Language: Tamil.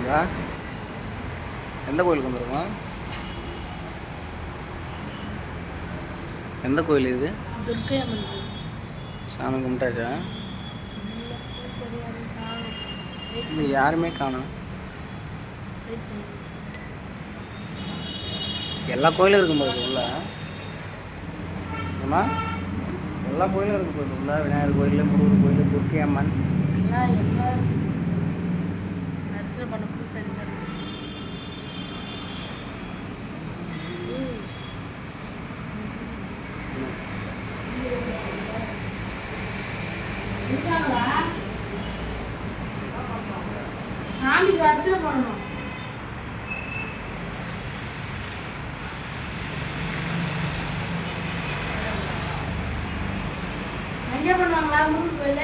இதா எந்த கோயிலுக்கு வந்துருக்கோம்? எந்த கோயில் இது? துர்க்கை அம்மன். சாமி கும்பிட்டாச்சா? இங்க யாருமே காணோம். எல்லா கோயிலும் இருக்கும் போது உள்ள. ஏம்மா எல்லா கோயிலும் இருக்கு போது உள்ள. விநாயகர் கோயில் முருகர் கோயில் துர்க்கை அம்மன் ஆர்டர் பண்ண அர்ச்சனை பண்ணப்போ சரிதான் சாமிக்கு அர்ச்சனை பண்ணணும். என்ன பண்ணுவாங்களா? முருகன் கோயில